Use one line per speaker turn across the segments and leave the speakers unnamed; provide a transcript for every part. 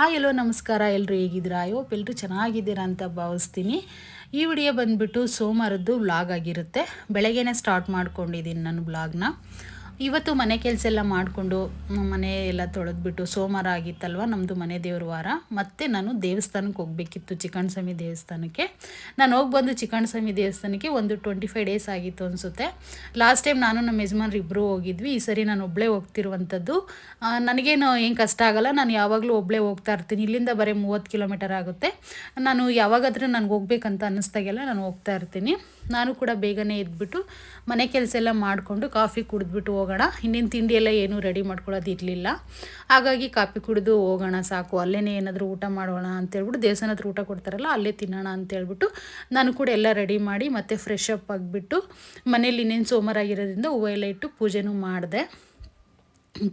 Hello ನಮಸ್ಕಾರ. ಎಲ್ಲರೂ I hope ಎಲ್ಲರೂ ಚೆನ್ನಾಗಿದ್ದೀರಾ ಅಂತ ಭಾವಿಸ್ತೀನಿ. ಈ ವಿಡಿಯೋ ಬಂದುಬಿಟ್ಟು ಸೋಮವಾರದ್ದು ವ್ಲಾಗ್ ಆಗಿರುತ್ತೆ. ಬೆಳಗ್ಗೆನೇ ಸ್ಟಾರ್ಟ್ ಮಾಡ್ಕೊಂಡಿದ್ದೀನಿ ನಾನು ವ್ಲಾಗ್ನ ಇವತ್ತು ಮನೆ ಕೆಲಸ ಎಲ್ಲ ಮಾಡಿಕೊಂಡು ಮನೆ ಎಲ್ಲ ತೊಳೆದ್ಬಿಟ್ಟು ಸೋಮವಾರ ಆಗಿತ್ತಲ್ವ? ನಮ್ಮದು ಮನೆ ದೇವ್ರ ವಾರ. ಮತ್ತು ನಾನು ದೇವಸ್ಥಾನಕ್ಕೆ ಹೋಗಬೇಕಿತ್ತು ಚಿಕ್ಕಣ್ಸ್ವಾಮಿ ದೇವಸ್ಥಾನಕ್ಕೆ. ನಾನು ಹೋಗಿ ಬಂದು ಚಿಕ್ಕಣ್ಸ್ವಾಮಿ ದೇವಸ್ಥಾನಕ್ಕೆ ಒಂದು ಟ್ವೆಂಟಿ ಫೈವ್ ಡೇಸ್ ಆಗಿತ್ತು ಅನಿಸುತ್ತೆ. ಲಾಸ್ಟ್ ಟೈಮ್ ನಾನು ನಮ್ಮ ಯಜಮಾನ್ರು ಇಬ್ಬರು ಹೋಗಿದ್ವಿ. ಈ ಸರಿ ನಾನು ಒಬ್ಬಳೇ ಹೋಗ್ತಿರುವಂಥದ್ದು. ನನಗೇನು ಏನು ಕಷ್ಟ ಆಗಲ್ಲ. ನಾನು ಯಾವಾಗಲೂ ಒಬ್ಬಳೇ ಹೋಗ್ತಾ ಇರ್ತೀನಿ. ಇಲ್ಲಿಂದ ಬರೀ ಮೂವತ್ತು ಕಿಲೋಮೀಟರ್ ಆಗುತ್ತೆ. ನಾನು ಯಾವಾಗಾದರೂ ನನಗೆ ಹೋಗ್ಬೇಕಂತ ಅನ್ನಿಸ್ದಾಗೆಲ್ಲ ನಾನು ಹೋಗ್ತಾ ಇರ್ತೀನಿ. ನಾನು ಕೂಡ ಬೇಗನೆ ಎದ್ಬಿಟ್ಟು ಮನೆ ಕೆಲಸ ಎಲ್ಲ ಮಾಡಿಕೊಂಡು ಕಾಫಿ ಕುಡಿದ್ಬಿಟ್ಟು ಹೋಗೋಣ. ಇನ್ನೇನು ತಿಂಡಿ ಎಲ್ಲ ಏನೂ ರೆಡಿ ಮಾಡ್ಕೊಳ್ಳೋದು ಇರಲಿಲ್ಲ. ಹಾಗಾಗಿ ಕಾಫಿ ಕುಡಿದು ಹೋಗೋಣ ಸಾಕು. ಅಲ್ಲೇ ಏನಾದರೂ ಊಟ ಮಾಡೋಣ ಅಂತೇಳ್ಬಿಟ್ಟು ದೇವಸ್ಥಾನ ಹತ್ರ ಊಟ ಕೊಡ್ತಾರಲ್ಲ ಅಲ್ಲೇ ತಿನ್ನೋಣ ಅಂತೇಳ್ಬಿಟ್ಟು ನಾನು ಕೂಡ ಎಲ್ಲ ರೆಡಿ ಮಾಡಿ ಮತ್ತೆ ಫ್ರೆಶ್ ಅಪ್ ಆಗಿಬಿಟ್ಟು ಮನೇಲಿ ಇನ್ನೇನು ಸೋಮವಾರ ಆಗಿರೋದ್ರಿಂದ ಇಟ್ಟು ಪೂಜೆನೂ ಮಾಡಿದೆ.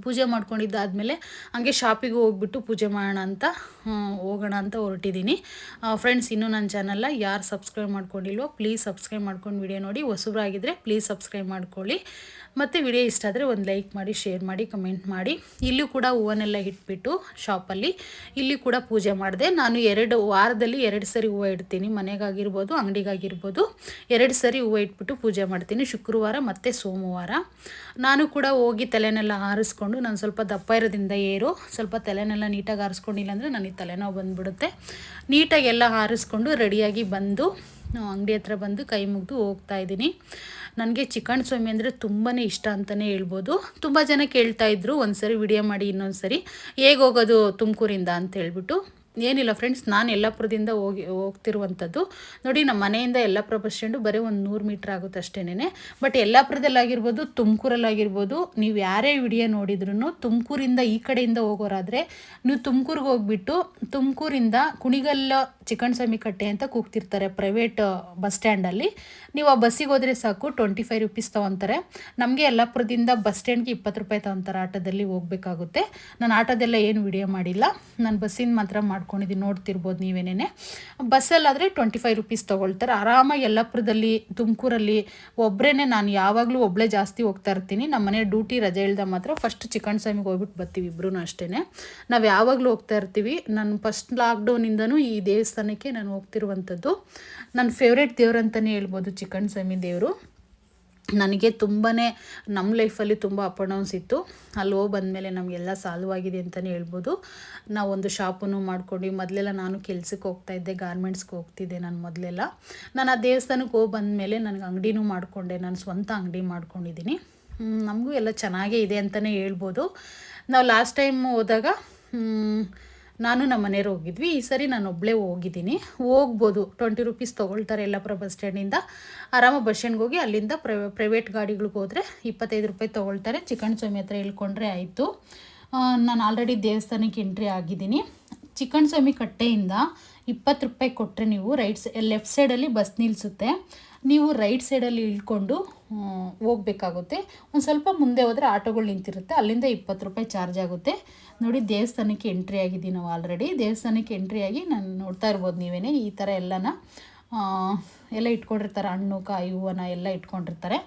ಪೂಜೆ ಮಾಡ್ಕೊಂಡಿದ್ದಾದಮೇಲೆ ಹಂಗೆ ಶಾಪಿಗೆ ಹೋಗ್ಬಿಟ್ಟು ಪೂಜೆ ಮಾಡೋಣ ಅಂತ ಹೋಗೋಣ ಅಂತ ಹೊರಟಿದ್ದೀನಿ. ಫ್ರೆಂಡ್ಸ್ ಇನ್ನೂ ನನ್ನ ಚಾನಲ್ನ ಯಾರು ಸಬ್ಸ್ಕ್ರೈಬ್ ಮಾಡ್ಕೊಂಡಿಲ್ವೋ ಪ್ಲೀಸ್ ಸಬ್ಸ್ಕ್ರೈಬ್ ಮಾಡ್ಕೊಂಡು ವಿಡಿಯೋ ನೋಡಿ. ಹೊಸಬ್ರಾಗಿದ್ದರೆ ಪ್ಲೀಸ್ ಸಬ್ಸ್ಕ್ರೈಬ್ ಮಾಡ್ಕೊಳ್ಳಿ. ಮತ್ತು ವಿಡಿಯೋ ಇಷ್ಟ ಆದರೆ ಒಂದು ಲೈಕ್ ಮಾಡಿ ಶೇರ್ ಮಾಡಿ ಕಮೆಂಟ್ ಮಾಡಿ. ಇಲ್ಲೂ ಕೂಡ ಹೂವನ್ನೆಲ್ಲ ಇಟ್ಬಿಟ್ಟು ಶಾಪಲ್ಲಿ ಇಲ್ಲಿ ಕೂಡ ಪೂಜೆ ಮಾಡಿದೆ. ನಾನು ಎರಡು, ವಾರದಲ್ಲಿ ಎರಡು ಸರಿ ಹೂವು ಇಡ್ತೀನಿ. ಮನೆಗಾಗಿರ್ಬೋದು, ಅಂಗಡಿಗಾಗಿರ್ಬೋದು. ಎರಡು ಸರಿ ಹೂವು ಇಟ್ಬಿಟ್ಟು ಪೂಜೆ ಮಾಡ್ತೀನಿ. ಶುಕ್ರವಾರ ಮತ್ತು ಸೋಮವಾರ. ನಾನು ಕೂಡ ಹೋಗಿ ತಲೆನೆಲ್ಲ ಆರಿಸ್ಕೊಂಡು ನಾನು ಸ್ವಲ್ಪ ದಪ್ಪ ಇರೋದ್ರಿಂದ ಏರು, ಸ್ವಲ್ಪ ತಲೆನೆಲ್ಲ ನೀಟಾಗಿ ಆರಿಸ್ಕೊಂಡಿಲ್ಲ ಅಂದರೆ ನನಗೆ ತಲೆನೋವು ಬಂದುಬಿಡುತ್ತೆ. ನೀಟಾಗಿ ಎಲ್ಲ ಆರಿಸ್ಕೊಂಡು ರೆಡಿಯಾಗಿ ಬಂದು ಅಂಗಡಿ ಹತ್ರ ಬಂದು ಕೈ ಮುಗಿದು ಹೋಗ್ತಾ ಇದ್ದೀನಿ. ನನಗೆ ಚಿಕನ್ ಸ್ವಾಮಿ ಅಂದರೆ ತುಂಬಾ ಇಷ್ಟ ಅಂತಲೇ ಹೇಳ್ಬೋದು. ತುಂಬ ಜನ ಕೇಳ್ತಾ ಇದ್ರು ಒಂದು ಸರಿ ವಿಡಿಯೋ ಮಾಡಿ ಇನ್ನೊಂದು ಸರಿ ಹೇಗೆ ಹೋಗೋದು ತುಮಕೂರಿಂದ ಅಂತ ಹೇಳ್ಬಿಟ್ಟು. ಏನಿಲ್ಲ ಫ್ರೆಂಡ್ಸ್ ನಾನು ಯಲ್ಲಾಪುರದಿಂದ ಹೋಗಿ ಹೋಗ್ತಿರುವಂಥದ್ದು ನೋಡಿ ನಮ್ಮ ಮನೆಯಿಂದ ಯಲ್ಲಾಪುರ ಬಸ್ ಸ್ಟ್ಯಾಂಡು ಬರೀ ಒಂದು ನೂರು ಮೀಟ್ರ್ ಆಗುತ್ತೆ ಅಷ್ಟೇನೆ ಬಟ್ ಯಲ್ಲಾಪುರದಲ್ಲಾಗಿರ್ಬೋದು, ತುಮಕೂರಲ್ಲಾಗಿರ್ಬೋದು, ನೀವು ಯಾರೇ ವಿಡಿಯೋ ನೋಡಿದ್ರು ತುಮಕೂರಿಂದ ಈ ಕಡೆಯಿಂದ ಹೋಗೋರಾದರೆ, ನೀವು ತುಮಕೂರಿಗೆ ಹೋಗ್ಬಿಟ್ಟು, ತುಮಕೂರಿಂದ ಕುಣಿಗಲ್ಲ ಚಿಕನ್ ಸ್ವಾಮಿ ಕಟ್ಟೆ ಅಂತ ಕೂಗ್ತಿರ್ತಾರೆ ಪ್ರೈವೇಟ್ ಬಸ್ ಸ್ಟ್ಯಾಂಡಲ್ಲಿ ನೀವು ಆ ಬಸ್ಸಿಗೆ ಹೋದರೆ ಸಾಕು ಟ್ವೆಂಟಿ ಫೈವ್ ರುಪೀಸ್ ತೊಗೊತಾರೆ. ನಮಗೆ ಯಲ್ಲಾಪುರದಿಂದ ಬಸ್ ಸ್ಟ್ಯಾಂಡ್ಗೆ ಇಪ್ಪತ್ತು ರೂಪಾಯಿ ತೊಗೊತಾರೆ ಆಟೋದಲ್ಲಿ ಹೋಗಬೇಕಾಗುತ್ತೆ. ನಾನು ಆಟೋದೆಲ್ಲ ಏನು ವಿಡಿಯೋ ಮಾಡಿಲ್ಲ. ನಾನು ಬಸ್ಸಿಂದ ಮಾತ್ರ ಮಾಡ್ಕೊಂಡಿದ್ದೀನಿ ನೋಡ್ತಿರ್ಬೋದು ನೀವೇನೇ ಬಸ್ಸಲ್ಲಾದರೆ ಟ್ವೆಂಟಿ ಫೈವ್ ರುಪೀಸ್ ತೊಗೊಳ್ತಾರೆ. ಆರಾಮಾಗಿ ಯಲ್ಲಾಪುರದಲ್ಲಿ, ತುಮಕೂರಲ್ಲಿ ಒಬ್ಬರೇ ನಾನು ಯಾವಾಗಲೂ ಒಬ್ಬಳೇ ಜಾಸ್ತಿ ಹೋಗ್ತಾ ಇರ್ತೀನಿ. ನಮ್ಮ ಮನೆ ಡ್ಯೂಟಿ ರಜೆ ಇಳ್ದ ಮಾತ್ರ ಫಸ್ಟ್ ಚಿಕನ್ ಸ್ವಾಮಿಗೆ ಹೋಗ್ಬಿಟ್ಟು ಬರ್ತೀವಿ ಇಬ್ಬರೂ ಅಷ್ಟೇ ನಾವು ಯಾವಾಗಲೂ ಹೋಗ್ತಾ ಇರ್ತೀವಿ. ನಾನು ಫಸ್ಟ್ ಲಾಕ್ಡೌನಿಂದನೂ ಈ ದೇವಸ್ಥಾನಕ್ಕೆ ನಾನು ಹೋಗ್ತಿರುವಂಥದ್ದು. ನನ್ನ ಫೇವ್ರೇಟ್ ದೇವ್ರು ಅಂತಲೇ ಹೇಳ್ಬೋದು ಚಿಕನ್ ಸ್ವಾಮಿ ದೇವರು. ನನಗೆ ತುಂಬಾ ನಮ್ಮ ಲೈಫಲ್ಲಿ ತುಂಬ ಅಪ್ ಆ್ಯಂಡ್ ಡೌನ್ಸ್ ಇತ್ತು. ಅಲ್ಲಿ ಹೋಗಿ ಬಂದಮೇಲೆ ನಮಗೆಲ್ಲ ಸಾಲ್ವ್ ಆಗಿದೆ ಅಂತಲೇ ಹೇಳ್ಬೋದು. ನಾವು ಒಂದು ಶಾಪನ್ನು ಮಾಡ್ಕೊಂಡು ಮೊದಲೆಲ್ಲ ನಾನು ಕೆಲ್ಸಕ್ಕೆ ಹೋಗ್ತಾ ಇದ್ದೆ ಗಾರ್ಮೆಂಟ್ಸ್ಗೆ ಹೋಗ್ತಿದ್ದೆ ನಾನು ಮೊದಲೆಲ್ಲ. ನಾನು ಆ ದೇವಸ್ಥಾನಕ್ಕೆ ಹೋಗಿ ಬಂದಮೇಲೆ ನನಗೆ ಅಂಗಡಿನೂ ಮಾಡಿಕೊಂಡೆ, ನಾನು ಸ್ವಂತ ಅಂಗಡಿ ಮಾಡ್ಕೊಂಡಿದ್ದೀನಿ ನಮಗೂ ಎಲ್ಲ ಚೆನ್ನಾಗೇ ಇದೆ ಅಂತಲೇ ಹೇಳ್ಬೋದು. ನಾವು ಲಾಸ್ಟ್ ಟೈಮ್ ಹೋದಾಗ ನಾನು ನಮ್ಮ ಮನೆಯವ್ರು ಹೋಗಿದ್ವಿ. ಈ ಸರಿ ನಾನು ಒಬ್ಬಳೇ ಹೋಗಿದ್ದೀನಿ. ಹೋಗ್ಬೋದು. ಟ್ವೆಂಟಿ ರುಪೀಸ್ ತೊಗೊಳ್ತಾರೆ ಯಲ್ಲಾಪುರ ಬಸ್ ಸ್ಟ್ಯಾಂಡಿಂದ ಆರಾಮ ಬಸ್ ಸ್ಟ್ಯಾಂಡ್ಗೆ ಹೋಗಿ ಅಲ್ಲಿಂದ ಪ್ರೈ ಪ್ರೈವೇಟ್ ಗಾಡಿಗಳಿಗೆ ಹೋದರೆ ಇಪ್ಪತ್ತೈದು ರೂಪಾಯಿ ತೊಗೊಳ್ತಾರೆ. ಚಿಕನ್ ಸ್ವಾಮಿ ಹತ್ರ ಇಳ್ಕೊಂಡ್ರೆ ಆಯಿತು. ನಾನು ಆಲ್ರೆಡಿ ದೇವಸ್ಥಾನಕ್ಕೆ ಎಂಟ್ರಿ ಆಗಿದ್ದೀನಿ. ಚಿಕನ್ ಸ್ವಾಮಿ ಕಟ್ಟೆಯಿಂದ ಇಪ್ಪತ್ತು ರೂಪಾಯಿ ಕೊಟ್ಟರೆ ನೀವು ರೈಟ್ ಲೆಫ್ಟ್ ಸೈಡಲ್ಲಿ ಬಸ್ ನಿಲ್ಲಿಸುತ್ತೆ ನೀವು ರೈಟ್ ಸೈಡಲ್ಲಿ ಇಳ್ಕೊಂಡು ಹೋಗಬೇಕಾಗುತ್ತೆ. ಒಂದು ಸ್ವಲ್ಪ ಮುಂದೆ ಹೋದರೆ ಆಟೋಗಳು ನಿಂತಿರುತ್ತೆ. ಅಲ್ಲಿಂದ ಇಪ್ಪತ್ತು ರೂಪಾಯಿ ಚಾರ್ಜ್ ಆಗುತ್ತೆ. ನೋಡಿ, ದೇವಸ್ಥಾನಕ್ಕೆ ಎಂಟ್ರಿ ಆಗಿದ್ದೀವಿ ನಾವು ಆಲ್ರೆಡಿ ದೇವಸ್ಥಾನಕ್ಕೆ ಎಂಟ್ರಿ ಆಗಿ ನಾನು ನೋಡ್ತಾ ಇರ್ಬೋದು ನೀವೇ ಈ ಥರ ಎಲ್ಲನ. ಎಲ್ಲ ಇಟ್ಕೊಂಡಿರ್ತಾರೆ, ಹಣ್ಣು, ಕಾಯಿ, ಹೂವನ ಎಲ್ಲ ಇಟ್ಕೊಂಡಿರ್ತಾರೆ.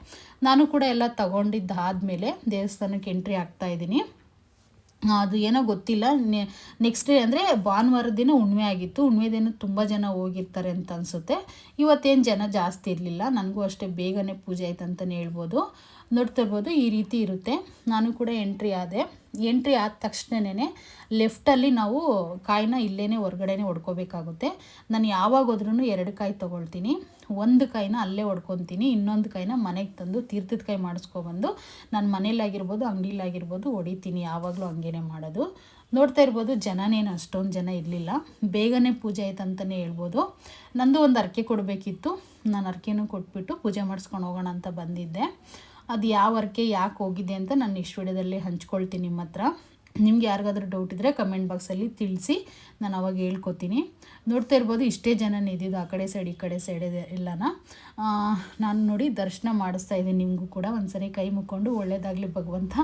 ನಾನು ಕೂಡ ಎಲ್ಲ ತಗೊಂಡಿದ್ದಾದಮೇಲೆ ದೇವಸ್ಥಾನಕ್ಕೆ ಎಂಟ್ರಿ ಆಗ್ತಾ ಇದ್ದೀನಿ. ಅದು ಏನೋ ಗೊತ್ತಿಲ್ಲ. ನೆಕ್ಸ್ಟ್ ಡೇ ಅಂದರೆ ಭಾನುವಾರದ ದಿನ ಹುಣ್ಮೆ ಆಗಿತ್ತು. ಹುಣ್ಮೆ ದಿನ ತುಂಬ ಜನ ಹೋಗಿರ್ತಾರೆ ಅಂತ ಅನಿಸುತ್ತೆ. ಇವತ್ತೇನು ಜನ ಜಾಸ್ತಿ ಇರಲಿಲ್ಲ. ನನಗೂ ಅಷ್ಟೇ ಬೇಗನೆ ಪೂಜೆ ಆಯ್ತು ಅಂತಲೇ ಹೇಳ್ಬೋದು. ನೋಡ್ತಿರ್ಬೋದು ಈ ರೀತಿ ಇರುತ್ತೆ. ನಾನು ಕೂಡ ಎಂಟ್ರಿ ಆದೆ. ಎಂಟ್ರಿ ಆದ ತಕ್ಷಣವೇ ಲೆಫ್ಟಲ್ಲಿ ನಾವು ಕಾಯಿನ ಇಲ್ಲೇ ಹೊರಗಡೆನೇ ಹೊಡ್ಕೋಬೇಕಾಗುತ್ತೆ. ನಾನು ಯಾವಾಗ ಹೋದ್ರೂ ಎರಡು ಕಾಯಿ ತೊಗೊಳ್ತೀನಿ. ಒಂದು ಕೈನ ಅಲ್ಲೇ ಹೊಡ್ಕೊತೀನಿ ಇನ್ನೊಂದು ಕೈನ ಮನೆಗೆ ತಂದು ತೀರ್ಥದ ಕಾಯಿ ಮಾಡಿಸ್ಕೊಬಂದು ನಾನು ಮನೇಲಾಗಿರ್ಬೋದು, ಅಂಗಡಿಲಾಗಿರ್ಬೋದು ಹೊಡಿತೀನಿ ಯಾವಾಗಲೂ ಹಂಗೇನೆ ಮಾಡೋದು. ನೋಡ್ತಾ ಇರ್ಬೋದು, ಜನನೇನು ಅಷ್ಟೊಂದು ಜನ ಇರಲಿಲ್ಲ. ಬೇಗನೆ ಪೂಜೆ ಆಯ್ತು ಅಂತಲೇ ಹೇಳ್ಬೋದು. ನಂದು ಒಂದು ಅರ್ಕೆ ಕೊಡಬೇಕಿತ್ತು. ನಾನು ಅರ್ಕೆನೂ ಕೊಟ್ಬಿಟ್ಟು ಪೂಜೆ ಮಾಡಿಸ್ಕೊಂಡು ಹೋಗೋಣ ಅಂತ ಬಂದಿದ್ದೆ. ಅದು ಯಾವ ಅರ್ಕೆ ಯಾಕೆ ಹೋಗಿದೆ ಅಂತ ನಾನು ಇಷ್ಟು ವಿಡಿಯೋದಲ್ಲಿ ಹಂಚ್ಕೊಳ್ತೀನಿ ನಿಮ್ಮ ಹತ್ರ ನಿಮ್ಗೆ ಯಾರಿಗಾದ್ರೂ ಡೌಟ್ ಇದ್ದರೆ ಕಮೆಂಟ್ ಬಾಕ್ಸಲ್ಲಿ ತಿಳಿಸಿ ನಾನು ಅವಾಗ ಹೇಳ್ಕೊತೀನಿ. ನೋಡ್ತಾ ಇರ್ಬೋದು ಇಷ್ಟೇ ಜನ ಇದ್ದಿದ್ದು ಆ ಕಡೆ ಸೈಡ್ ಈ ಕಡೆ ಸೈಡ್ ಎಲ್ಲನ. ನಾನು ನೋಡಿ ದರ್ಶನ ಮಾಡಿಸ್ತಾ ಇದ್ದೀನಿ ನಿಮಗೂ ಕೂಡ. ಒಂದ್ಸರಿ ಕೈ ಮುಕ್ಕೊಂಡು ಒಳ್ಳೇದಾಗಲಿ ಭಗವಂತ.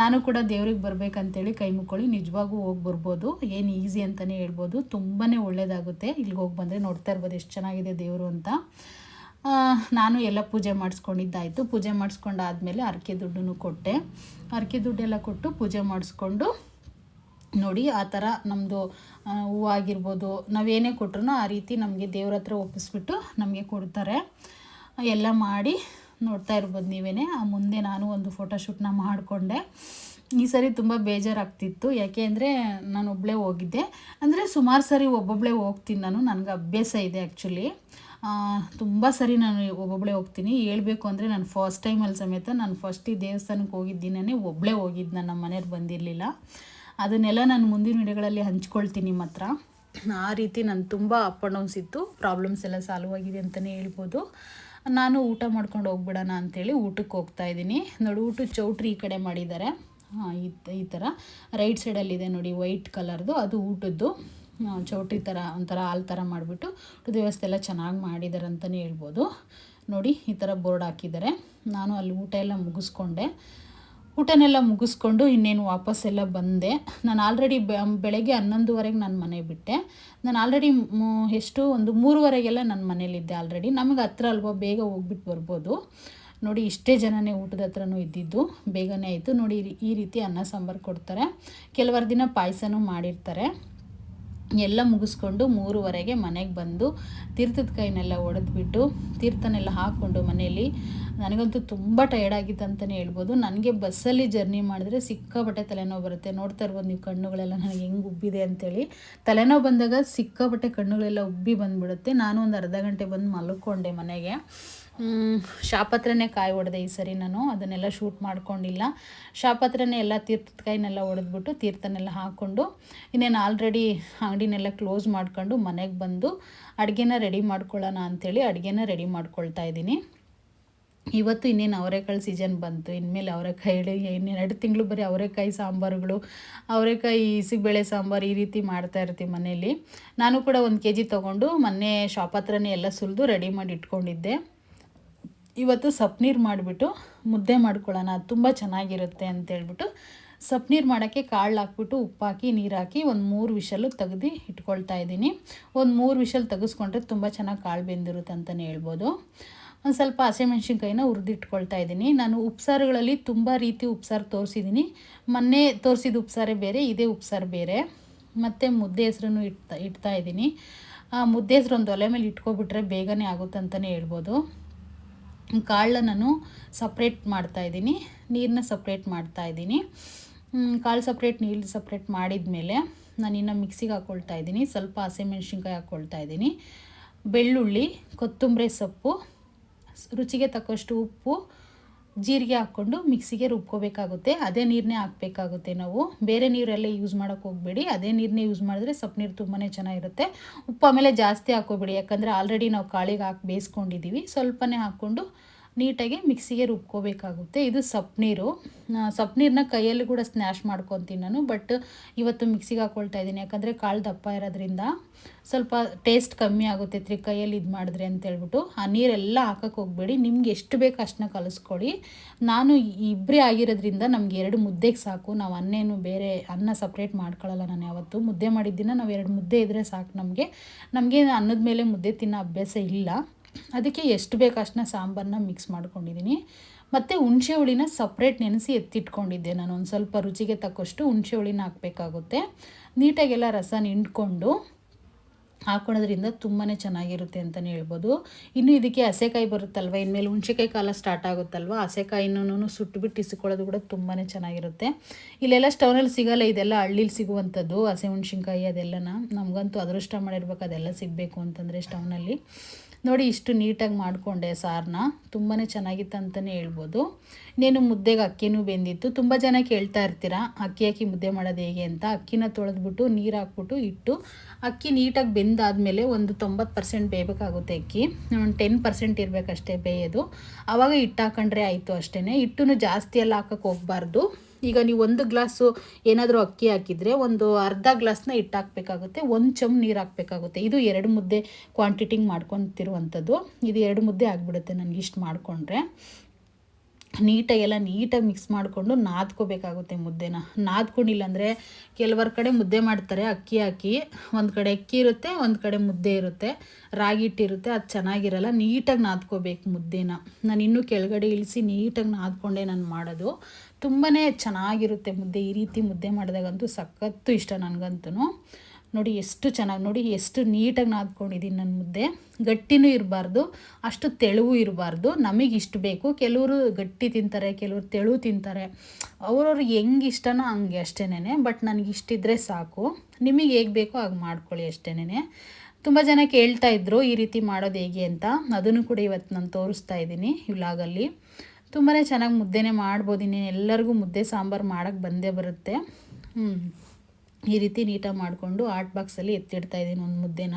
ನಾನು ಕೂಡ ದೇವ್ರಿಗೆ ಬರಬೇಕಂತೇಳಿ ಕೈ ಮುಕ್ಕೊಳ್ಳಿ. ನಿಜವಾಗೂ ಹೋಗಿ ಬರ್ಬೋದು. ಏನು ಈಸಿ ಅಂತಲೇ ಹೇಳ್ಬೋದು. ತುಂಬಾ ಒಳ್ಳೇದಾಗುತ್ತೆ. ಇಲ್ಲಿಗೆ ಹೋಗಿ ಬಂದರೆ ನೋಡ್ತಾ ಇರ್ಬೋದು ಎಷ್ಟು ಚೆನ್ನಾಗಿದೆ ದೇವರು ಅಂತ. ನಾನು ಎಲ್ಲ ಪೂಜೆ ಮಾಡಿಸ್ಕೊಂಡಿದ್ದಾಯಿತು. ಪೂಜೆ ಮಾಡಿಸ್ಕೊಂಡಾದ್ಮೇಲೆ ಅರಕೆ ದುಡ್ಡನ್ನು ಕೊಟ್ಟೆ. ಅರಕೆ ದುಡ್ಡೆಲ್ಲ ಕೊಟ್ಟು ಪೂಜೆ ಮಾಡಿಸ್ಕೊಂಡು ನೋಡಿ, ಆ ಥರ ನಮ್ಮದು ಹೂವು ಆಗಿರ್ಬೋದು, ನಾವೇನೇ ಕೊಟ್ರು ಆ ರೀತಿ ನಮಗೆ ದೇವ್ರ ಹತ್ರ ಒಪ್ಪಿಸ್ಬಿಟ್ಟು ನಮಗೆ ಕೊಡ್ತಾರೆ. ಎಲ್ಲ ಮಾಡಿ ನೋಡ್ತಾ ಇರ್ಬೋದು ನೀವೇ ಆ ಮುಂದೆ ನಾನು ಒಂದು ಫೋಟೋಶೂಟ್ನ ಮಾಡಿಕೊಂಡೆ. ಈ ಸರಿ ತುಂಬ ಬೇಜಾರಾಗ್ತಿತ್ತು. ಯಾಕೆ ಅಂದರೆ ನಾನು ಒಬ್ಬಳೇ ಹೋಗಿದ್ದೆ. ಅಂದರೆ ಸುಮಾರು ಸರಿ ಒಬ್ಬೊಬ್ಬಳೇ ಹೋಗ್ತೀನಿ ನಾನು. ನನಗೆ ಅಭ್ಯಾಸ ಇದೆ ಆ್ಯಕ್ಚುಲಿ ತುಂಬ ಸರಿ ನಾನು ಒಬ್ಬೊಬ್ಬಳೇ ಹೋಗ್ತೀನಿ. ಹೇಳ್ಬೇಕು ಅಂದರೆ ನಾನು ಫಸ್ಟ್ ಟೈಮಲ್ಲಿ ಸಮೇತ ನಾನು ಫಸ್ಟ್ ದೇವಸ್ಥಾನಕ್ಕೆ ಹೋಗಿದ್ದೀನೇ ಒಬ್ಬಳೇ ಹೋಗಿದ್ದು ನಮ್ಮ ಮನೆಯವ್ರು ಬಂದಿರಲಿಲ್ಲ. ಅದನ್ನೆಲ್ಲ ನಾನು ಮುಂದಿನ ವಿಡಿಯೋಗಳಲ್ಲಿ ಹಂಚ್ಕೊಳ್ತೀನಿ ನಿಮ್ಮ ಹತ್ರ. ಆ ರೀತಿ ನಾನು ತುಂಬ ಅಪ್ ಆ್ಯಂಡ್ ಡೌನ್ಸ್ ಇತ್ತು. ಪ್ರಾಬ್ಲಮ್ಸ್ ಎಲ್ಲ ಸಾಲ್ವ್ ಆಗಿದೆ ಅಂತಲೇ ಹೇಳ್ಬೋದು. ನಾನು ಊಟ ಮಾಡ್ಕೊಂಡು ಹೋಗ್ಬಿಡೋಣ ಅಂಥೇಳಿ ಊಟಕ್ಕೆ ಹೋಗ್ತಾ ಇದ್ದೀನಿ. ನೋಡಿ ಊಟ ಚೌಟ್ರಿ ಈ ಕಡೆ ಮಾಡಿದ್ದಾರೆ. ಈ ಈ ಥರ ರೈಟ್ ಸೈಡಲ್ಲಿದೆ ನೋಡಿ ವೈಟ್ ಕಲರ್ದು ಅದು ಊಟದ್ದು. ಚೌಟ್ರಿ ಥರ ಒಂಥರ ಹಾಲು ಥರ ಮಾಡಿಬಿಟ್ಟು ಊಟದ ವ್ಯವಸ್ಥೆ ಎಲ್ಲ ಚೆನ್ನಾಗಿ ಮಾಡಿದ್ದಾರೆ ಅಂತಲೇ ಹೇಳ್ಬೋದು. ನೋಡಿ, ಈ ಥರ ಬೋರ್ಡ್ ಹಾಕಿದ್ದಾರೆ ನಾನು ಅಲ್ಲಿ ಊಟ ಎಲ್ಲ ಮುಗಿಸ್ಕೊಂಡೆ. ಊಟನೆಲ್ಲ ಮುಗಿಸ್ಕೊಂಡು ಇನ್ನೇನು ವಾಪಸ್ಸೆಲ್ಲ ಬಂದೆ. ನಾನು ಆಲ್ರೆಡಿ ಬೆಳಗ್ಗೆ ಹನ್ನೊಂದುವರೆಗೆ ನಾನು ಮನೆ ಬಿಟ್ಟೆ. ನಾನು ಆಲ್ರೆಡಿ ಎಷ್ಟು ಒಂದು ಮೂರುವರೆಗೆಲ್ಲ ನನ್ನ ಮನೇಲಿದ್ದೆ ಆಲ್ರೆಡಿ ನಮಗೆ ಹತ್ರ ಅಲ್ವಾ, ಬೇಗ ಹೋಗ್ಬಿಟ್ಟು ಬರ್ಬೋದು. ನೋಡಿ, ಇಷ್ಟೇ ಜನನೇ ಊಟದ ಹತ್ರನೂ ಇದ್ದಿದ್ದು. ಬೇಗನೆ ಆಯಿತು. ನೋಡಿ, ಈ ರೀತಿ ಅನ್ನ ಸಾಂಬಾರು ಕೊಡ್ತಾರೆ. ಕೆಲವರು ದಿನ ಪಾಯಸನೂ ಮಾಡಿರ್ತಾರೆ. ಎಲ್ಲ ಮುಗಿಸ್ಕೊಂಡು ಮೂರುವರೆಗೆ ಮನೆಗೆ ಬಂದು ತೀರ್ಥದ ಕೈನೆಲ್ಲ ಒಡೆದ್ಬಿಟ್ಟು ತೀರ್ಥನೆಲ್ಲ ಹಾಕ್ಕೊಂಡು ಮನೆಯಲ್ಲಿ. ನನಗಂತೂ ತುಂಬ ಟಯರ್ಡ್ ಆಗಿತ್ತು ಅಂತಲೇ ಹೇಳ್ಬೋದು. ನನಗೆ ಬಸ್ಸಲ್ಲಿ ಜರ್ನಿ ಮಾಡಿದ್ರೆ ಸಿಕ್ಕಾಪಟ್ಟೆ ತಲೆನೋವು ಬರುತ್ತೆ. ನೋಡ್ತಾ ಇರ್ಬೋದು ನೀವು ಕಣ್ಣುಗಳೆಲ್ಲ ನನಗೆ ಹೆಂಗೆ ಉಬ್ಬಿದೆ ಅಂತೇಳಿ. ತಲೆನೋವು ಬಂದಾಗ ಸಿಕ್ಕಾಪಟ್ಟೆ ಕಣ್ಣುಗಳೆಲ್ಲ ಉಬ್ಬಿ ಬಂದುಬಿಡುತ್ತೆ. ನಾನು ಒಂದು ಅರ್ಧ ಗಂಟೆ ಬಂದು ಮಲ್ಕೊಂಡೆ ಮನೆಗೆ. ಶಾಪ್ ಹತ್ರನೇ ಕಾಯಿ ಹೊಡೆದೆ ಈ ಸರಿ ನಾನು. ಅದನ್ನೆಲ್ಲ ಶೂಟ್ ಮಾಡ್ಕೊಂಡಿಲ್ಲ. ಶಾಪತ್ರನೇ ಎಲ್ಲ ತೀರ್ಥದ ಕಾಯಿನೆಲ್ಲ ಹೊಡೆದ್ಬಿಟ್ಟು ತೀರ್ಥನೆಲ್ಲ ಹಾಕ್ಕೊಂಡು, ಇನ್ನೇನು ಆಲ್ರೆಡಿ ಅಂಗಡಿನೆಲ್ಲ ಕ್ಲೋಸ್ ಮಾಡ್ಕೊಂಡು ಮನೆಗೆ ಬಂದು ಅಡುಗೆನ ರೆಡಿ ಮಾಡ್ಕೊಳ್ಳೋಣ ಅಂಥೇಳಿ ಅಡುಗೆನ ರೆಡಿ ಮಾಡ್ಕೊಳ್ತಾ ಇದ್ದೀನಿ. ಇವತ್ತು ಇನ್ನೇನು ಅವರೆಕಾಳು ಸೀಸನ್ ಬಂತು. ಇನ್ಮೇಲೆ ಅವರೆಕಾಯಿ ಇನ್ನೆರಡು ತಿಂಗಳು ಬರೀ ಅವರೆಕಾಯಿ ಸಾಂಬಾರುಗಳು, ಅವರೆಕಾಯಿ ಇಸಿಬೇಳೆ ಸಾಂಬಾರು ಈ ರೀತಿ ಮಾಡ್ತಾ ಇರ್ತೀವಿ ಮನೇಲಿ. ನಾನು ಕೂಡ ಒಂದು ಕೆ ಜಿ ತೊಗೊಂಡು ಮೊನ್ನೆ ಶಾಪ್ ಹತ್ರನೇ ಎಲ್ಲ ಸುಲಿದು ರೆಡಿ ಮಾಡಿ ಇಟ್ಕೊಂಡಿದ್ದೆ. ಇವತ್ತು ಸಪ್ನೀರು ಮಾಡಿಬಿಟ್ಟು ಮುದ್ದೆ ಮಾಡ್ಕೊಳ್ಳೋಣ. ಅದು ತುಂಬ ಚೆನ್ನಾಗಿರುತ್ತೆ ಅಂತೇಳ್ಬಿಟ್ಟು ಸಪ್ನೀರು ಮಾಡೋಕ್ಕೆ ಕಾಳು ಹಾಕ್ಬಿಟ್ಟು ಉಪ್ಪು ಹಾಕಿ ನೀರು ಹಾಕಿ ಒಂದು ಮೂರು ವಿಷಲು ತೆಗ್ದು ಇಟ್ಕೊಳ್ತಾ ಇದ್ದೀನಿ. ಒಂದು ಮೂರು ವಿಷಲ್ ತೆಗೆಸ್ಕೊಂಡ್ರೆ ತುಂಬ ಚೆನ್ನಾಗಿ ಕಾಳು ಬೆಂದಿರುತ್ತೆ ಅಂತಲೇ ಹೇಳ್ಬೋದು. ಒಂದು ಸ್ವಲ್ಪ ಹಸಿಮೆಣ್ಸಿನ್ಕಾಯಿನ ಹುರಿದಿಟ್ಕೊಳ್ತಾ ಇದ್ದೀನಿ. ನಾನು ಉಪ್ಸಾರುಗಳಲ್ಲಿ ತುಂಬ ರೀತಿ ಉಪ್ಸಾರು ತೋರಿಸಿದ್ದೀನಿ. ಮೊನ್ನೆ ತೋರಿಸಿದ ಉಪ್ಸಾರೇ ಬೇರೆ, ಇದೇ ಉಪ್ಸಾರು ಬೇರೆ. ಮತ್ತು ಮುದ್ದೆ ಹೆಸ್ರನ್ನು ಇಡ್ತಾ ಇಡ್ತಾ ಇದ್ದೀನಿ. ಮುದ್ದೆ ಹೆಸ್ರು ಒಂದು ಒಲೆ ಮೇಲೆ ಇಟ್ಕೊಬಿಟ್ರೆ ಬೇಗನೆ ಆಗುತ್ತೆ ಅಂತಲೇ ಹೇಳ್ಬೋದು. ಕಾಳನ್ನ ನಾನು ಸಪ್ರೇಟ್ ಮಾಡ್ತಾಯಿದ್ದೀನಿ ನೀರನ್ನ ಸಪ್ರೇಟ್ ಮಾಡ್ತಾಯಿದ್ದೀನಿ ಕಾಳು ಸಪ್ರೇಟ್ ನೀರು ಸಪ್ರೇಟ್ ಮಾಡಿದ ಮೇಲೆ ನಾನು ಇನ್ನು ಮಿಕ್ಸಿಗೆ ಹಾಕ್ಕೊಳ್ತಾ ಇದ್ದೀನಿ, ಸ್ವಲ್ಪ ಹಸಿಮೆಣ್ಸಿನ್ಕಾಯಿ ಹಾಕ್ಕೊಳ್ತಾ ಇದ್ದೀನಿ. ಬೆಳ್ಳುಳ್ಳಿ, ಕೊತ್ತಂಬರಿ ಸೊಪ್ಪು, ರುಚಿಗೆ ತಕ್ಕಷ್ಟು ಉಪ್ಪು ಜೀರಿಗೆ ಹಾಕ್ಕೊಂಡು ಮಿಕ್ಸಿಗೆ ರುಬ್ಕೋಬೇಕಾಗುತ್ತೆ. ಅದೇ ನೀರನ್ನೇ ಹಾಕಬೇಕಾಗುತ್ತೆ ನಾವು. ಬೇರೆ ನೀರೆಲ್ಲ ಯೂಸ್ ಮಾಡೋಕ್ಕೆ ಹೋಗಬೇಡಿ. ಅದೇ ನೀರನ್ನೇ ಯೂಸ್ ಮಾಡಿದ್ರೆ ಸೊಪ್ಪು ನೀರು ತುಂಬಾ ಚೆನ್ನಾಗಿರುತ್ತೆ. ಉಪ್ಪು ಆಮೇಲೆ ಜಾಸ್ತಿ ಹಾಕೋಬೇಡಿ ಯಾಕಂದರೆ ಆಲ್ರೆಡಿ ನಾವು ಕಾಳಿಗೆ ಹಾಕಿ ಬೇಯಿಸ್ಕೊಂಡಿದ್ದೀವಿ ಸ್ವಲ್ಪನೇ ಹಾಕ್ಕೊಂಡು ನೀಟಾಗಿ ಮಿಕ್ಸಿಗೆ ರುಬ್ಕೋಬೇಕಾಗುತ್ತೆ. ಇದು ಸಪ್ನೀರು ಸಪ್ನೀರನ್ನ ಕೈಯಲ್ಲಿ ಕೂಡ ಸ್ನ್ಯಾಶ್ ಮಾಡ್ಕೊತೀನಿ ನಾನು, ಬಟ್ ಇವತ್ತು ಮಿಕ್ಸಿಗೆ ಹಾಕ್ಕೊಳ್ತಾ ಇದ್ದೀನಿ. ಯಾಕಂದರೆ ಕಾಳು ದಪ್ಪ ಇರೋದ್ರಿಂದ ಸ್ವಲ್ಪ ಟೇಸ್ಟ್ ಕಮ್ಮಿ ಆಗುತ್ತೆ ತ್ರಿ ಕೈಯಲ್ಲಿ ಇದು ಮಾಡಿದ್ರೆ ಅಂತೇಳ್ಬಿಟ್ಟು ಆ ನೀರೆಲ್ಲ ಹಾಕಕ್ಕೆ ಹೋಗಬೇಡಿ. ನಿಮ್ಗೆ ಎಷ್ಟು ಬೇಕು ಅಷ್ಟನ್ನ ಕಲಿಸ್ಕೊಡಿ ನಾನು ಇಬ್ಬರೇ ಆಗಿರೋದ್ರಿಂದ ನಮ್ಗೆ ಎರಡು ಮುದ್ದೆಗೆ ಸಾಕು. ನಾವು ಅನ್ನೇನು ಬೇರೆ ಅನ್ನ ಸಪ್ರೇಟ್ ಮಾಡ್ಕೊಳ್ಳಲ್ಲ ನಾನು ಯಾವತ್ತು. ಮುದ್ದೆ ಮಾಡಿದ್ದಿನ ನಾವು ಎರಡು ಮುದ್ದೆ ಇದ್ದರೆ ಸಾಕು ನಮಗೆ. ನಮಗೆ ಅನ್ನದ ಮೇಲೆ ಮುದ್ದೆ ತಿನ್ನೋ ಅಭ್ಯಾಸ ಇಲ್ಲ. ಅದಕ್ಕೆ ಎಷ್ಟು ಬೇಕು ಅಷ್ಟನ್ನ ಸಾಂಬಾರನ್ನ ಮಿಕ್ಸ್ ಮಾಡ್ಕೊಂಡಿದ್ದೀನಿ. ಮತ್ತು ಹುಣಸೆ ಹುಳಿನ ಸಪ್ರೇಟ್ ನೆನೆಸಿ ಎತ್ತಿಟ್ಕೊಂಡಿದ್ದೆ ನಾನು. ಒಂದು ಸ್ವಲ್ಪ ರುಚಿಗೆ ತಕ್ಕಷ್ಟು ಹುಣಸೆ ಹುಳಿನ ಹಾಕಬೇಕಾಗುತ್ತೆ. ನೀಟಾಗೆಲ್ಲ ರಸ ಹಿಂಡ್ಕೊಂಡು ಹಾಕೊಳೋದ್ರಿಂದ ತುಂಬಾ ಚೆನ್ನಾಗಿರುತ್ತೆ ಅಂತಲೇ ಹೇಳ್ಬೋದು. ಇನ್ನು ಇದಕ್ಕೆ ಹಸೆಕಾಯಿ ಬರುತ್ತಲ್ವ? ಇನ್ಮೇಲೆ ಹುಣ್ಸೆಕಾಯಿ ಕಾಲ ಸ್ಟಾರ್ಟ್ ಆಗುತ್ತಲ್ವ? ಹಸೆಕಾಯಿನೂ ಸುಟ್ಟುಬಿಟ್ಟು ಇಸ್ಕೊಳ್ಳೋದು ಕೂಡ ತುಂಬಾ ಚೆನ್ನಾಗಿರುತ್ತೆ. ಇಲ್ಲೆಲ್ಲ ಸ್ಟೌನಲ್ಲಿ ಸಿಗೋಲ್ಲ, ಇದೆಲ್ಲ ಹಳ್ಳಿಲಿ ಸಿಗುವಂಥದ್ದು. ಹಸೆ ಹುಣ್ಸಿನ್ಕಾಯಿ ಅದೆಲ್ಲನ. ನಮಗಂತೂ ಅದೃಷ್ಟ ಮಾಡಿರ್ಬೇಕು, ಅದೆಲ್ಲ ಸಿಗಬೇಕು ಅಂತಂದರೆ ಸ್ಟವ್ನಲ್ಲಿ. ನೋಡಿ, ಇಷ್ಟು ನೀಟಾಗಿ ಮಾಡಿಕೊಂಡೆ ಸಾರನ್ನ ತುಂಬಾ ಚೆನ್ನಾಗಿತ್ತು ಅಂತಲೇ ಹೇಳ್ಬೋದು. ಇನ್ನೇನು ಮುದ್ದೆಗೆ ಅಕ್ಕಿನೂ ಬೆಂದಿತ್ತು. ತುಂಬ ಜನ ಕೇಳ್ತಾ ಇರ್ತೀರಾ, ಅಕ್ಕಿ ಹಾಕಿ ಮುದ್ದೆ ಮಾಡೋದು ಹೇಗೆ ಅಂತ? ಅಕ್ಕಿನ ತೊಳೆದ್ಬಿಟ್ಟು ನೀರು ಹಾಕ್ಬಿಟ್ಟು ಇಟ್ಟು, ಅಕ್ಕಿ ನೀಟಾಗಿ ಬೆಂದಾದಮೇಲೆ ಒಂದು ತೊಂಬತ್ತು ಪರ್ಸೆಂಟ್ ಬೇಯಬೇಕಾಗುತ್ತೆ ಅಕ್ಕಿ. ಒಂದು ಟೆನ್ ಪರ್ಸೆಂಟ್ ಇರಬೇಕಷ್ಟೇ ಬೇಯೋದು. ಆವಾಗ ಹಿಟ್ಟು ಹಾಕೊಂಡ್ರೆ ಆಯಿತು ಅಷ್ಟೇ ಹಿಟ್ಟು ಜಾಸ್ತಿ ಎಲ್ಲ ಹಾಕೋಕ್ಕೆ ಹೋಗಬಾರ್ದು. ಈಗ ನೀವು ಒಂದು ಗ್ಲಾಸು ಏನಾದರೂ ಅಕ್ಕಿ ಹಾಕಿದರೆ ಒಂದು ಅರ್ಧ ಗ್ಲಾಸ್ನ ಹಿಟ್ಟು ಹಾಕಬೇಕಾಗುತ್ತೆ ಒಂದು ಚಮ್ ನೀರು ಹಾಕಬೇಕಾಗುತ್ತೆ. ಇದು ಎರಡು ಮುದ್ದೆ ಕ್ವಾಂಟಿಟಿಂಗ್ ಮಾಡ್ಕೊತಿರುವಂಥದ್ದು. ಇದು ಎರಡು ಮುದ್ದೆ ಆಗಿಬಿಡುತ್ತೆ ನನಗೆ ಇಷ್ಟು ಮಾಡಿಕೊಂಡ್ರೆ. ನೀಟಾಗೆಲ್ಲ ನೀಟಾಗಿ ಮಿಕ್ಸ್ ಮಾಡಿಕೊಂಡು ನಾದ್ಕೋಬೇಕಾಗುತ್ತೆ ಮುದ್ದೆನ. ನಾದ್ಕೊಂಡಿಲ್ಲ ಅಂದರೆ ಕೆಲವರ ಕಡೆ ಮುದ್ದೆ ಮಾಡ್ತಾರೆ, ಅಕ್ಕಿ ಹಾಕಿ. ಒಂದು ಕಡೆ ಅಕ್ಕಿ ಇರುತ್ತೆ, ಒಂದು ಕಡೆ ಮುದ್ದೆ ಇರುತ್ತೆ. ರಾಗಿ ಹಿಟ್ಟಿರುತ್ತೆ, ಅದು ಚೆನ್ನಾಗಿರಲ್ಲ. ನೀಟಾಗಿ ನಾದ್ಕೋಬೇಕು ಮುದ್ದೆನ. ನಾನು ಇನ್ನೂ ಕೆಳಗಡೆ ಇಳಿಸಿ ನೀಟಾಗಿ ನಾದ್ಕೊಂಡೆ ನಾನು ಮಾಡೋದು. ತುಂಬಾ ಚೆನ್ನಾಗಿರುತ್ತೆ ಮುದ್ದೆ. ಈ ರೀತಿ ಮುದ್ದೆ ಮಾಡಿದಾಗಂತೂ ಸಖತ್ತು ಇಷ್ಟ ನನಗಂತೂ ನೋಡಿ ಎಷ್ಟು ಚೆನ್ನಾಗಿ, ನೋಡಿ ಎಷ್ಟು ನೀಟಾಗಿ ನಾದ್ಕೊಂಡಿದ್ದೀನಿ ನನ್ನ ಮುದ್ದೆ. ಗಟ್ಟಿನೂ ಇರಬಾರ್ದು, ಅಷ್ಟು ತೆಳುವು ಇರಬಾರ್ದು. ನಮಗೆ ಇಷ್ಟು ಬೇಕು. ಕೆಲವರು ಗಟ್ಟಿ ತಿಂತಾರೆ, ಕೆಲವರು ತೆಳು ತಿಂತಾರೆ. ಅವ್ರವ್ರಿಗೆ ಹೆಂಗೆ ಇಷ್ಟನೋ ಹಂಗೆ ಅಷ್ಟೇನೆ ಬಟ್ ನನಗೆ ಇಷ್ಟಿದ್ರೆ ಸಾಕು. ನಿಮಗೆ ಹೇಗೆ ಬೇಕೋ ಹಾಗೆ ಮಾಡ್ಕೊಳ್ಳಿ ಅಷ್ಟೇನೆ ತುಂಬ ಜನ ಕೇಳ್ತಾ ಇದ್ರು, ಈ ರೀತಿ ಮಾಡೋದು ಹೇಗೆ ಅಂತ. ಅದನ್ನು ಕೂಡ ಇವತ್ತು ನಾನು ತೋರಿಸ್ತಾ ಇದ್ದೀನಿ ವ್ಲಾಗಲ್ಲಿ. ತುಂಬಾ ಚೆನ್ನಾಗಿ ಮುದ್ದೆನೇ ಮಾಡ್ಬೋದು. ಇನ್ನೇನು ಎಲ್ಲರಿಗೂ ಮುದ್ದೆ ಸಾಂಬಾರು ಮಾಡೋಕ್ಕೆ ಬಂದೇ ಬರುತ್ತೆ. ಹ್ಞೂ ಈ ರೀತಿ ನೀಟಾಗಿ ಮಾಡಿಕೊಂಡು ಆರ್ಟ್ ಬಾಕ್ಸಲ್ಲಿ ಎತ್ತಿಡ್ತಾ ಇದ್ದೀನಿ ಒಂದು ಮುದ್ದೆನ.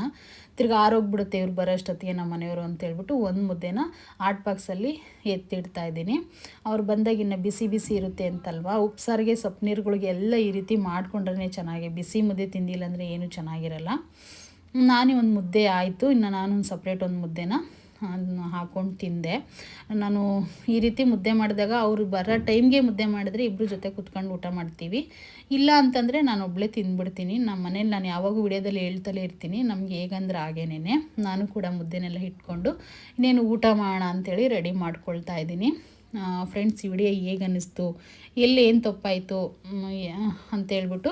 ತಿರ್ಗಿ ಆರೋಗ್ಬಿಡುತ್ತೆ ಇವ್ರು ಬರೋಷ್ಟೊತ್ತಿಗೆ ನಮ್ಮ ಮನೆಯವರು ಅಂತ ಹೇಳ್ಬಿಟ್ಟು ಒಂದು ಮುದ್ದೆನ ಆರ್ಟ್ ಬಾಕ್ಸಲ್ಲಿ ಎತ್ತಿಡ್ತಾ ಇದ್ದೀನಿ. ಅವ್ರು ಬಂದಾಗ ಇನ್ನು ಬಿಸಿ ಬಿಸಿ ಇರುತ್ತೆ ಅಂತಲ್ವಾ. ಉಪ್ಸಾರಿಗೆ ಸೊಪ್ಪು ನೀರುಗಳಿಗೆ ಎಲ್ಲ ಈ ರೀತಿ ಮಾಡಿಕೊಂಡ್ರೆ ಚೆನ್ನಾಗಿ. ಬಿಸಿ ಮುದ್ದೆ ತಿಂದಿಲ್ಲ ಅಂದರೆ ಏನೂ ಚೆನ್ನಾಗಿರಲ್ಲ. ನಾನೇ ಒಂದು ಮುದ್ದೆ ಆಯಿತು. ಇನ್ನು ನಾನೊಂದು ಸಪ್ರೇಟ್ ಒಂದು ಮುದ್ದೆನ ಅದನ್ನ ಹಾಕೊಂಡು ತಿಂದೆ. ನಾನು ಈ ರೀತಿ ಮುದ್ದೆ ಮಾಡಿದಾಗ ಅವರು ಬರೋ ಟೈಮ್ಗೆ ಮುದ್ದೆ ಮಾಡಿದ್ರೆ ಇಬ್ಬರು ಜೊತೆ ಕುತ್ಕೊಂಡು ಊಟ ಮಾಡ್ತೀವಿ. ಇಲ್ಲ ಅಂತಂದರೆ ನಾನು ಒಬ್ಬಳೇ ತಿಂದ್ಬಿಡ್ತೀನಿ. ನಮ್ಮ ಮನೇಲಿ ನಾನು ಯಾವಾಗೂ ವಿಡಿಯೋದಲ್ಲಿ ಹೇಳ್ತಲೇ ಇರ್ತೀನಿ. ನಮ್ಗೆ ಹೇಗಂದ್ರೆ ಹಾಗೇನೇ ನಾನು ಕೂಡ ಮುದ್ದೆನೆಲ್ಲ ಇಟ್ಕೊಂಡು ಇನ್ನೇನು ಊಟ ಮಾಡೋಣ ಅಂಥೇಳಿ ರೆಡಿ ಮಾಡ್ಕೊಳ್ತಾ ಇದ್ದೀನಿ. ಫ್ರೆಂಡ್ಸ್, ಈ ವಿಡಿಯೋ ಹೇಗೆ ಅನ್ನಿಸ್ತು ಎಲ್ಲಿ ಏನು ತಪ್ಪಾಯಿತು? ಅಂತೇಳ್ಬಿಟ್ಟು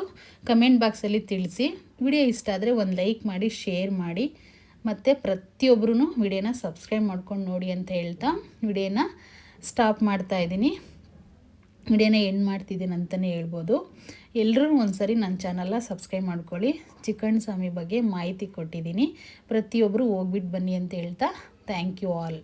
ಕಮೆಂಟ್ ಬಾಕ್ಸಲ್ಲಿ ತಿಳಿಸಿ. ವಿಡಿಯೋ ಇಷ್ಟ ಆದರೆ ಒಂದು ಲೈಕ್ ಮಾಡಿ, ಶೇರ್ ಮಾಡಿ. ಮತ್ತು ಪ್ರತಿಯೊಬ್ಬರೂ ವಿಡಿಯೋನ ಸಬ್ಸ್ಕ್ರೈಬ್ ಮಾಡ್ಕೊಂಡು ನೋಡಿ ಅಂತ ಹೇಳ್ತಾ ವಿಡಿಯೋನ ಸ್ಟಾಪ್ ಮಾಡ್ತಾ ಇದ್ದೀನಿ. ವಿಡಿಯೋನ ಎಂಡ್ ಮಾಡ್ತಿದ್ದೀನಿ ಅಂತಲೇ ಹೇಳ್ಬೋದು. ಎಲ್ಲರೂ ಒಂದು ಸರಿ ನನ್ನ ಚಾನಲ್ನ ಸಬ್ಸ್ಕ್ರೈಬ್ ಮಾಡ್ಕೊಳ್ಳಿ. ಚಿಕನ್ ಸ್ವಾಮಿ ಬಗ್ಗೆ ಮಾಹಿತಿ ಕೊಟ್ಟಿದ್ದೀನಿ. ಪ್ರತಿಯೊಬ್ಬರು ಹೋಗ್ಬಿಟ್ಟು ಬನ್ನಿ ಅಂತ ಹೇಳ್ತಾ ಥ್ಯಾಂಕ್ ಯು ಆಲ್